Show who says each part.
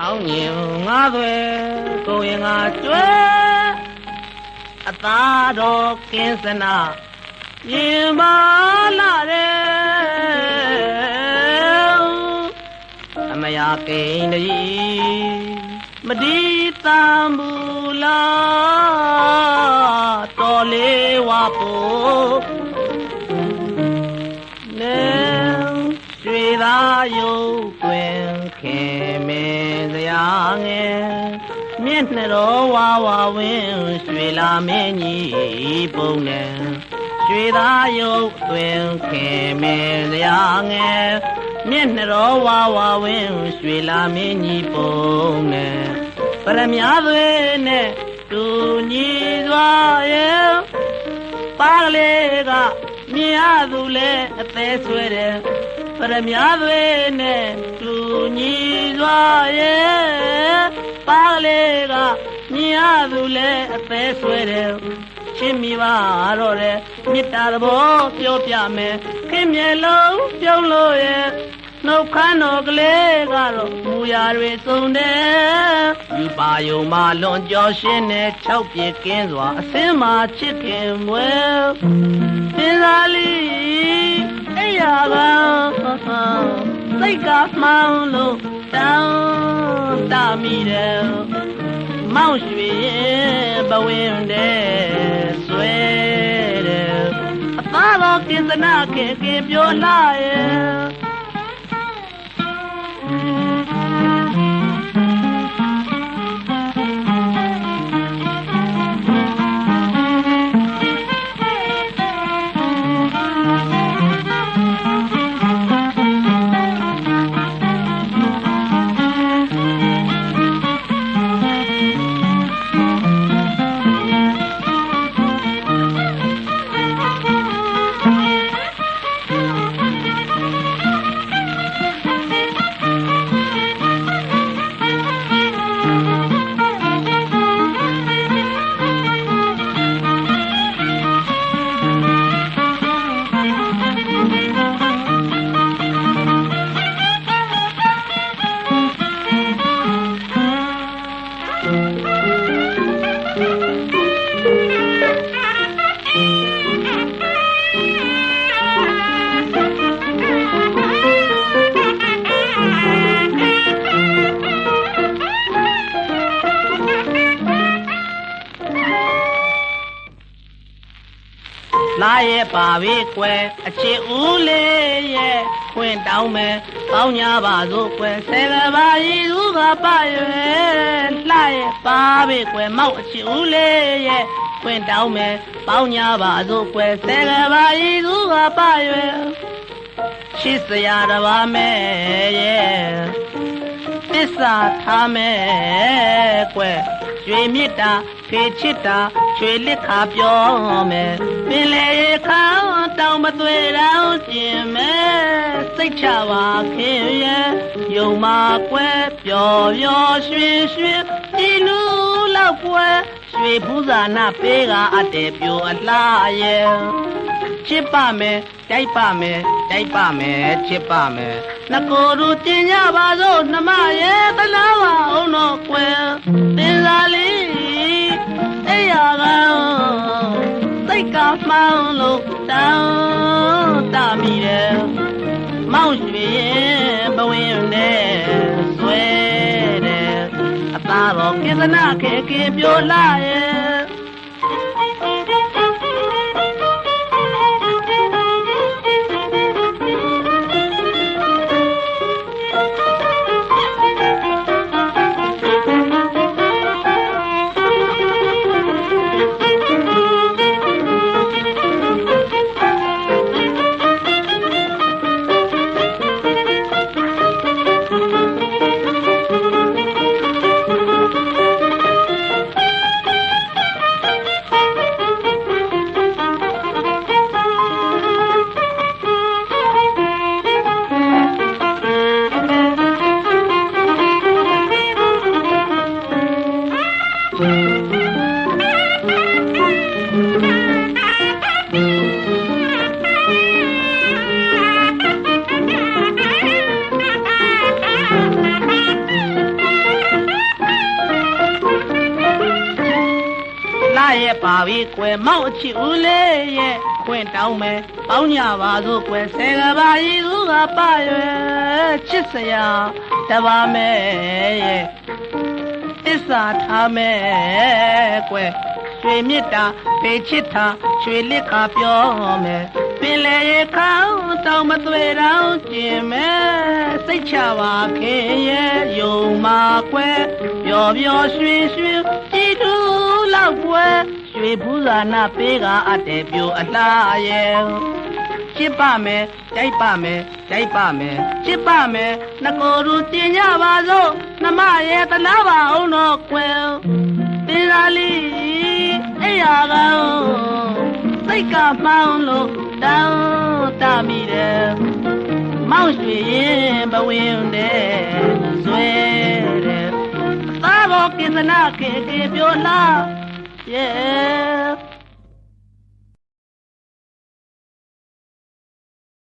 Speaker 1: အောင်ညင်ငါသွဲကိုရင်ငါကျွဲအသာတော်ကင်းစနာရင်မာလာတယ်အမယာကိန်းတည်းမဒီတံဘူးလားတော်လေးဝါပို့နေရွှေသာယု ငယ်မျက်နှာတော်ဝါဝါဝင်းရွှေလာမင်းကြီးပုံနဲ့ရွှေသာယုတ်တွင်ခင်မင်းစရာငယ်မျက်နှာတော်ဝါဝါဝင်းရွှေလာမင်းကြီးပုံနဲ့ပရမညာသွေးနဲ့တူညီစွာရဲ့ပါကလေးကမြင်ရသူလဲအသေးဆွဲတယ်ပရမညာသွေးနဲ့တူညီစွာရဲ့ ပါကလေးကမြင်ရသူလဲအသေးဆွဲတယ်ချင်းမိပါတော့တယ်မေတ္တာသဘောပြောပြမယ်ခင်မျက်လုံးပြုံးလို့ရဲ့နှုတ်ခမ်းတော်ကလေးကတော့မူရာတွေစုံတယ်ယူပါယုံမှလွန်ကြောရှင်းတဲ့၆ပြည့်ကင်းစွာအစင်းမှာချစ်ခင်မွယ်သင်္သာလီအဲ့ရကစိတ်ကမှောင်လို့ တောင်းတမိတယ်မောင်ရွှေရဲ့ဘဝင်တဲ့ဆွဲတယ်အသားတော်ကင်သနာခေခေပြောလာရဲ့ လာရဲ့ပါပြီကွယ်အချစ်ဦးလေးရဲ့ခွင့်တောင်းမယ်ပေါင်းညာပါစို့ကွယ်ဆယ်ကဘာရီသူကပါရွယ်လာရဲ့ပါပြီကွယ်မောက်အချစ်ဦးလေးရဲ့ခွင့်တောင်းမယ်ပေါင်းညာပါစို့ကွယ်ဆယ်ကဘာရီသူကပါရွယ်ချစ်စရာတပါမဲ့ရဲ့သစ္စာထားမယ်ကွယ် ရွှေမြစ်တာရွှေချစ်တာရွှေလက်ခါပြောမယ်ပင်လေခါတောင်မသွေတော့ကျင်မယ်စိတ်ချပါခင်ရဲ့ယုံမာကွယ်ပျော်ပျော်ရွှင်ရွှင်ဒီလူလောက်ကွယ်ရွှေဖူးစာနာပေးကအပ်တယ်ပြိုအလားရဲ့ ချစ်ပါမယ်တိုက်ပါမယ်တိုက်ပါမယ်ချစ်ပါမယ်နှကိုယ်တို့တင်ကြပါစို့နှမရဲ့တလားပါအောင်တော့ကွယ်သင်္သာလေးအဲ့ရကစိတ်ကမှောင်လို့တောင်းတမိတယ်မောင်ရွှေရဲ့ဘဝင်နဲ့ဆွဲတယ်အသားတော်ကိသနာခေကေပြောလာရဲ့ ရဲ့ပါပြီကွယ်မောက်အချစ်ဦးလေးရဲ့ခွင့်တောင်းမယ်ပေါင်းကြပါစို့ကွယ်ဆယ်ကဘာဤသူကပရွယ်ချစ်စရာတပါမယ်ရဲ့သစ္စာထားမယ်ကွယ်ရွှေမြစ်တာပေချစ်တာရွှေလစ်ခါပြောမယ်ပင်လေရေခေါင်းတောင်မသွေတော့ကျင်မယ်စိတ်ချပါခင်ရဲ့ယုံမာကွယ်ပျော်ပျော်ရွှင်ရွှင်ကြည်တူ လောက်ကွယ်ရွှေဘူးသာနာပေးကအပ်တဲ့ပြိုအလားရဲ့ချစ်ပါမယ်ကြိုက်ပါမယ်ကြိုက်ပါမယ်ချစ်ပါမယ်နှကိုယ်သူတင်ကြပါစို့နှမရဲ့တနာပါအောင်တော့ကွယ်တင်လာလီအဲ့ရကောင်စိတ်ကမှောင်းလို့တောင်းတမိတယ်မောင်ရွှေရင်ဘဝင်တဲ့ဆွဲတဲ့သာဘောကိစ္စနာကေကေပြောလား Yeah.